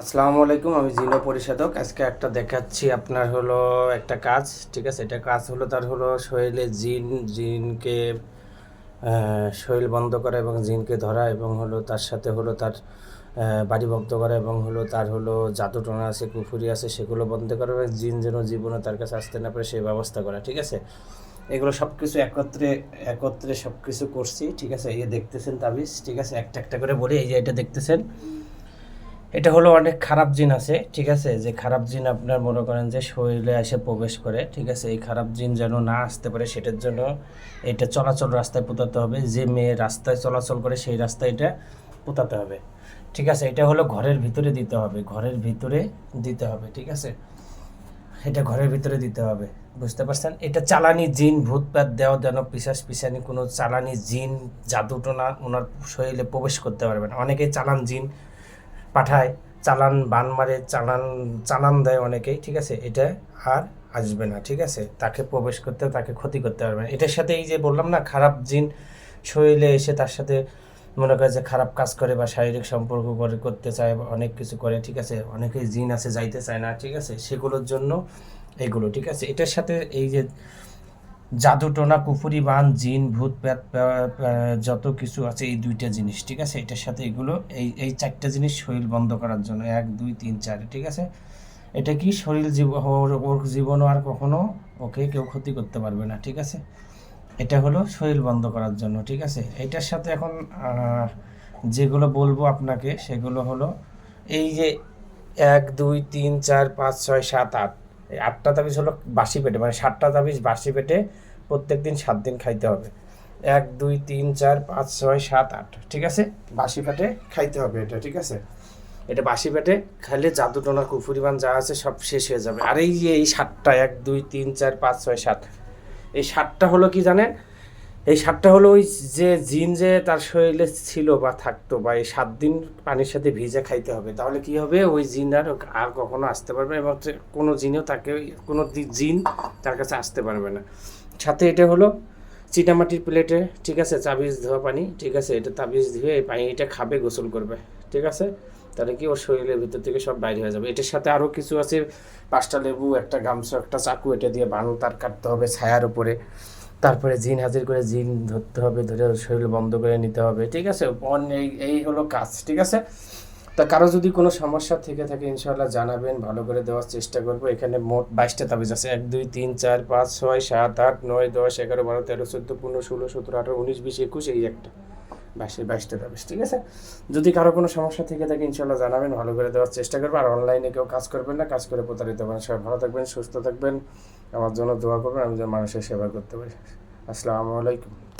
আসসালামু আলাইকুম, আমি জিনো পরিষেধক আজকে একটা দেখাচ্ছি, আপনার হলো একটা কাজ, ঠিক আছে? এটা কাজ হলো তার হলো শরীরে জিন, জিনকে শরীর বন্ধ করা এবং জিনকে ধরা এবং হলো তার সাথে হলো তার বাড়িভক্ত করা এবং হলো তার হলো জাদু টোনা আছে, কুফুরি আছে, সেগুলো বন্ধ করা এবং জিন যেন জীবনে তার কাছে আসতে না পারে সেই ব্যবস্থা করা, ঠিক আছে? এগুলো সব কিছু একত্রে একত্রে সব কিছু করছি, ঠিক আছে? এই দেখতেছেন তাবিজ, ঠিক আছে? একটা একটা করে বলি, এই যে এটা দেখতেছেন। এটা হলো অনেক খারাপ জিন আছে, ঠিক আছে? যে খারাপ জিন আপনার মনে করেন যে শরীরে এসে প্রবেশ করে, ঠিক আছে? এই খারাপ জিন যেন না আসতে পারে, সেটার জন্য এটা চলাচল রাস্তায় পোতাতে হবে। যে মেয়ে রাস্তায় চলাচল করে, সেই রাস্তায় এটা পোতাতে হবে। ঠিক আছে? এটা হলো ঘরের ভিতরে দিতে হবে, ঘরের ভিতরে দিতে হবে, ঠিক আছে? এটা ঘরের ভিতরে দিতে হবে, বুঝতে পারছেন? এটা চালানি জিন ভূতপ্যাত দেওয়া যেন পিসাস পিসানি, কোনো চালানি জিন, জাদুটোনা, ওনার শরীরে প্রবেশ করতে পারবে না। অনেকেই চালান জিন পাঠায়, চালান বান মারে, চালান চালান দেয় অনেকেই, ঠিক আছে? এটা আর আসবে না, ঠিক আছে? তাকে প্রবেশ করতে, তাকে ক্ষতি করতে পারবে না। এটার সাথে এই যে বললাম না, খারাপ জিন শরীরে এসে তার সাথে মনে করে যে খারাপ কাজ করে বা শারীরিক সম্পর্ক করে, করতে চায় বা অনেক কিছু করে, ঠিক আছে? অনেকেই জিন আছে, যাইতে চায় না, ঠিক আছে? সেগুলোর জন্য এগুলো, ঠিক আছে? এটার সাথে এই যে জাদু, টোনা, কুফুরি, বান, জিন, ভূত, প্যাত যত কিছু আছে এই দুইটা জিনিস, ঠিক আছে? এটার সাথে এগুলো, এই এই চারটা জিনিস শরীর বন্ধ করার জন্য। এক, দুই, তিন, চার, ঠিক আছে? এটা কি শরীর জীব, ওর জীবনও আর কখনো ওকে কেউ ক্ষতি করতে পারবে না, ঠিক আছে? এটা হলো শরীর বন্ধ করার জন্য, ঠিক আছে? এটার সাথে এখন যেগুলো বলব আপনাকে, সেগুলো হলো এই যে এক, দুই, তিন, চার, পাঁচ, ছয়, সাত, আট। আটটা তাবিজ হলো বাসি পেটে মানে সাতটা তাবিজ বাসি পেটে প্রত্যেক দিন সাত দিন খাইতে হবে। এক, দুই, তিন, চার, পাঁচ, ছয়, সাত, আট, ঠিক আছে? বাসি পেটে খাইতে হবে এটা, ঠিক আছে? এটা বাসি পেটে খাইলে জাদু টোনা কুফুরিবান যা আছে সব শেষ হয়ে যাবে। আর এই যে এই সাতটা, এক, দুই, তিন, চার, পাঁচ, ছয়, সাত, এই সাতটা হলো কি জানেন? এই সাতটা হলো ওই যে জিন যে তার শরীরে ছিল বা থাকতো বা এই সাত দিন পানির সাথে ভিজে খাইতে হবে। তাহলে কি হবে? ওই জিন আর আর কখনো আসতে পারবে এবং কোনো জিনও তাকে, কোনো জিন তার কাছে আসতে পারবে না। সাথে এটা হলো চিটামাটির প্লেটে, ঠিক আছে, চাবিজ ধোয়া পানি, ঠিক আছে, এটা তাবিজ ধুয়ে এই পানি, এটা খাবে, গোসল করবে, ঠিক আছে? তাহলে কি ওর শরীরের ভিতর থেকে সব বাইরে হয়ে যাবে। এটার সাথে আরও কিছু আছে, পাঁচটা লেবু, একটা গামছা, একটা চাকু, এটা দিয়ে বানু, তার কাটতে হবে ছায়ার উপরে। তারপরে জিন, হাজির করে জিন ধরতে হবে, ধরে শরীর বন্ধ করে নিতে হবে, ঠিক আছে? অন- এই এই হলো কাজ, ঠিক আছে? তা কারও যদি কোনো সমস্যা থেকে থাকে ইনশাল্লাহ জানাবেন, ভালো করে দেওয়ার চেষ্টা করব। এখানে মোট বাইশটা তাবিজ আছে। এক, দুই, তিন, চার, পাঁচ, ছয়, সাত, আট, নয়, দশ, এগারো, বারো, তেরো, চোদ্দ, পনেরো, ষোলো, সতেরো, আঠারো, উনিশ, বিশ, একুশ, এই একটা। বাইশে বাইশটা তাবিজ, ঠিক আছে? যদি কারও কোনো সমস্যা থেকে থাকে ইনশাল্লাহ জানাবেন, ভালো করে দেওয়ার চেষ্টা করব। আর অনলাইনে কেউ কাজ করবেন না, কাজ করে প্রতারিত হবেন সবাই ভালো থাকবেন, সুস্থ থাকবেন। আমার জন্য দোয়া করবেন, আমি যেন মানুষের সেবা করতে পারি। আসসালামু আলাইকুম।